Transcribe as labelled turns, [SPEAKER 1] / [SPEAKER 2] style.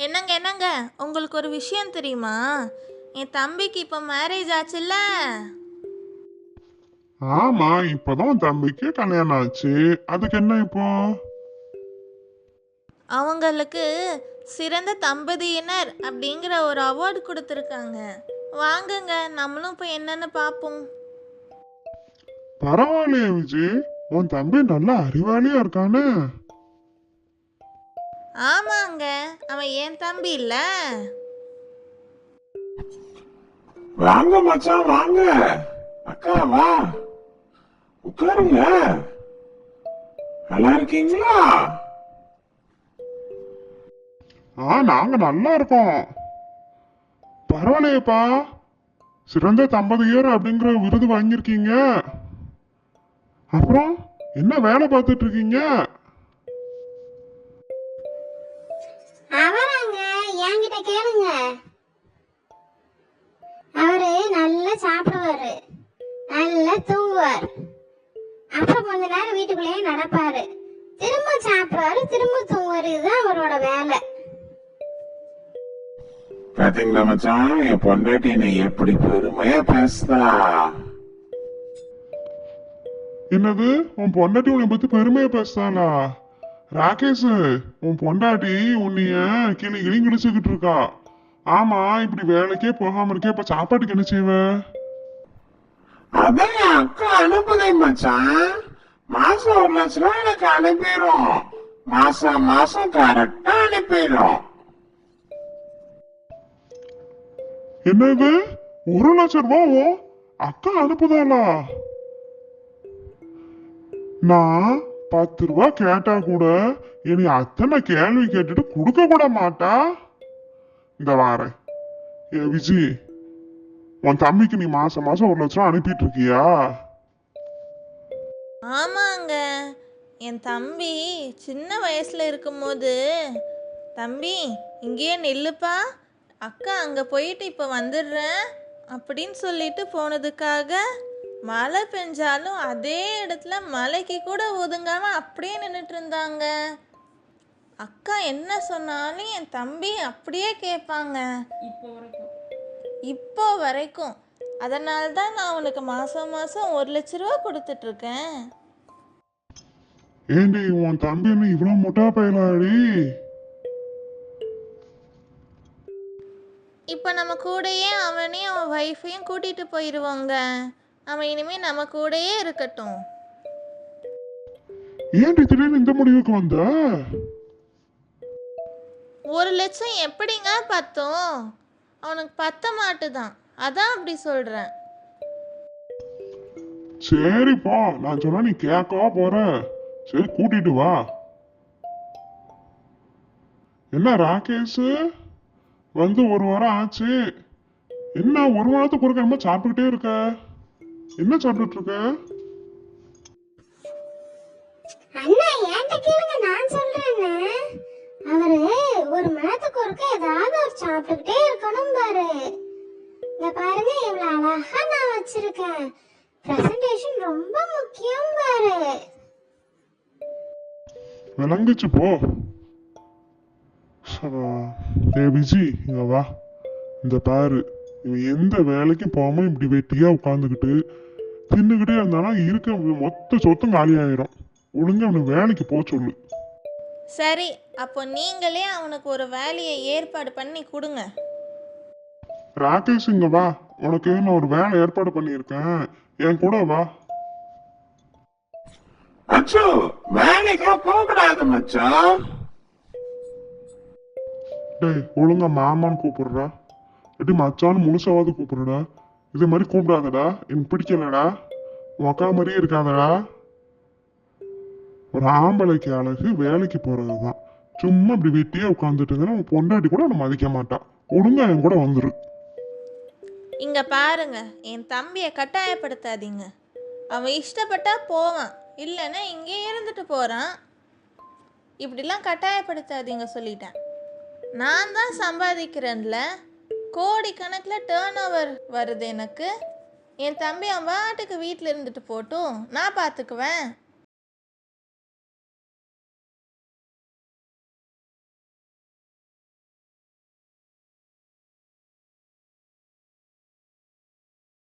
[SPEAKER 1] என்னங்க என்னங்க? உங்களுக்கு ஒரு விஷயம் தெரியுமா? என் தம்பிக்கு இப்போ மேரேஜ் ஆச்சுல்ல?
[SPEAKER 2] ஆமா இப்பதான் தம்பிக்கு கல்யாணம் ஆச்சு. அதுக்கு என்ன இப்போ?
[SPEAKER 1] அவங்களுக்கு சிறந்த தம்பதியினர் அப்படிங்கிற ஒரு அவார்டு கொடுத்துருக்காங்க. வாங்குங்க நம்மளும் இப்போ என்னன்னு பார்ப்போம்.
[SPEAKER 2] பரவாயில்லையே விஜய். உன் தம்பி நல்லா அறிவாளியா இருக்கானே.
[SPEAKER 1] ஆமாங்க. அவன் என் தம்பி இல்ல?
[SPEAKER 3] வாங்க மச்சான் வாங்க. அக்கா வா. உட்காருங்க. நல்லா இருக்கீங்களா?
[SPEAKER 2] ஆ நாங்க நல்லா இருக்கோம். பரவாயில்லையேப்பா. சிறந்த தம்பதியர் அப்படிங்கிற விருது வாங்கியிருக்கீங்க. அப்புறம் என்ன வேலை பார்த்துட்டு இருக்கீங்க?
[SPEAKER 4] கேளுங்க. அவரு நல்லா சாப்பிடுவாரு. நல்லா தூங்குவார். அப்புறம் கொஞ்ச நேரம் வீட்டுக்குள்ளேயே நடப்பாரு. திரும்ப சாப்பிடுவாரு திரும்ப தூங்குவாரு. இதுதான் அவரோட வேலை.
[SPEAKER 3] பாத்தீங்களா மச்சான்? என் பொண்டாட்டி என்னை எப்படி பெருமையா பேசுதா?
[SPEAKER 2] என்னது? உன் பொண்டாட்டி உன்னை பத்தி பெருமையா பேசுறாளா ராகேஷ் உன் பொண்டாட்டி உன்னைய கிளி கிளி கிழிச்சுக்கிட்டு இருக்கா. ஆமா இப்படி வேலைக்கே போகாம இருக்கே இப்ப சாப்பாட்டுக்கு என்ன செய்வ?
[SPEAKER 3] அதான் அக்கா அனுப்புதே மச்சான். மாசம் ஒரு லட்ச ரூபாய் எனக்கு அனுப்பிடும் மாசம் மாசம் கரெக்டா அனுப்பிடும்
[SPEAKER 2] என்னது? ஒரு லட்சம் ரூபாவோ? அக்கா அனுப்புதாளா? நான் பத்து ரூபா கேட்டா கூட என்னை அத்தனை கேள்வி கேட்டுட்டு கொடுக்க கூட மாட்டா. இந்த வாரேன் ஏ விஜி உன் தம்பிக்கு நீ மாசம் மாசம் ஒரு லட்சம் அனுப்பிட்டு இருக்கியா?
[SPEAKER 1] ஆமாங்க. என் தம்பி சின்ன வயசில் இருக்கும்போது தம்பி இங்கேயே நில்லுப்பா. அக்கா அங்கே போயிட்டு இப்போ வந்துடுறேன் அப்படின்னு சொல்லிட்டு போனதுக்காக மழை பெஞ்சாலும் அதே இடத்துல மழைக்கு கூட ஒதுங்காமல் அப்படியே நின்றுட்டு இருந்தாங்க. அக்கா என்ன சொன்னாலும் என் தம்பி அப்படியே கேட்பாங்க. இப்போ வரைக்கும். அதனால தான் நான் உனக்கு மாதம் மாதம் ஒரு லட்ச ரூபா கொடுத்துட்ருக்கேன்.
[SPEAKER 2] ஏண்டி உன் தம்பி என்ன இவ்வளவு முட்டா பயலாடி?
[SPEAKER 1] இப்போ நம்ம கூடயே அவனையும் அவன் ஒய்ஃபையும் கூட்டிகிட்டு போயிடுவோங்க அவன் இனிமேல் நம்ம கூடயே இருக்கட்டும்.
[SPEAKER 2] ஏன்டி திடீர்னு இந்த முடிவுக்கு வந்த?
[SPEAKER 1] ஒரு லட்சம் எப்படிங்க பத்தும்? அவனுக்கு பத்த மாட்டுதான். அதான் அப்படி சொல்கிறேன்
[SPEAKER 2] சரிப்பா நான் சொன்னா நீ கேட்கவா போற? சரி கூட்டிட்டு வா. என்ன ராகேஷ்? வந்து ஒரு வாரம் ஆச்சு. என்ன ஒரு வாரத்துக்கு ஒருக்க என்னமோ சாப்பிட்டுக்கிட்டே இருக்க? என்ன சாப்பிட்டுட்டு இருக்க
[SPEAKER 4] அண்ணா என்கிட்ட கேளுங்க நான் சொல்றேன்னு. அவரு ஒரு மணத்துக்கு ஒருக்க ஏதாவது ஒரு சாப்பிட்டுக்கிட்டே இருக்கணும் பாரு. இங்க பாருங்க இவ்வளவு அழகா நான் வச்சிருக்கேன். பிரசன்டேஷன் ரொம்ப முக்கியம் பாரு.
[SPEAKER 2] விளங்குச்சு போ. விஜி இங்க வா. இந்த பாரு. இவன் எந்த வேலைக்கும் போகாம இப்படி வெட்டியா உட்காந்துக்கிட்டு தின்னுக்கிட்டே இருந்தானா இருக்க மொத்த சொத்தும் காலி ஆயிரும் ஒழுங்கா அவனுக்கு வேலைக்கு போக சொல்லு.
[SPEAKER 1] சரி அப்போ நீங்களே அவனுக்கு ஒரு வேலையை ஏற்பாடு பண்ணி கொடுங்க.
[SPEAKER 2] ராகேஷ் இங்க வா. உனக்கு நான் ஒரு வேலை ஏற்பாடு பண்ணியிருக்கேன். என் கூட வா.
[SPEAKER 3] அச்சோ வேலைக்கெல்லாம் போக கூடாது மச்சான்
[SPEAKER 2] டேய் ஒழுங்கா மாமான்னு கூப்பிடுறா. எப்படி மச்சான்னு முழுசாவது கூப்பிடுடா இதே மாதிரி கூப்பிடாதடா. எனக்கு பிடிக்கலடா. உன் அக்கா மாதிரியே இருக்காதடா. ஒரு ஆம்பளைக்கு அழகு வேலைக்கு போறதுதான். சும்மா இப்படி வெட்டியே உட்காந்துட்டுங்கன்னா உன் பொண்டாட்டி கூட நம்ம மதிக்க மாட்டான் ஒழுங்கா என் கூட வந்துரு.
[SPEAKER 1] இங்கே பாருங்க. என் தம்பியை கட்டாயப்படுத்தாதீங்க. அவன் இஷ்டப்பட்டா போவான். இல்லைன்னா இங்கேயே இருந்துட்டு போகிறான் இப்படிலாம் கட்டாயப்படுத்தாதீங்க சொல்லிட்டேன். நான் தான் சம்பாதிக்கிறேன்ல. கோடி கணக்கில் டேர்ன் ஓவர் வருது எனக்கு. என் தம்பி அவன் பாட்டுக்கு வீட்டில் இருந்துட்டு போட்டும். நான் பார்த்துக்குவேன்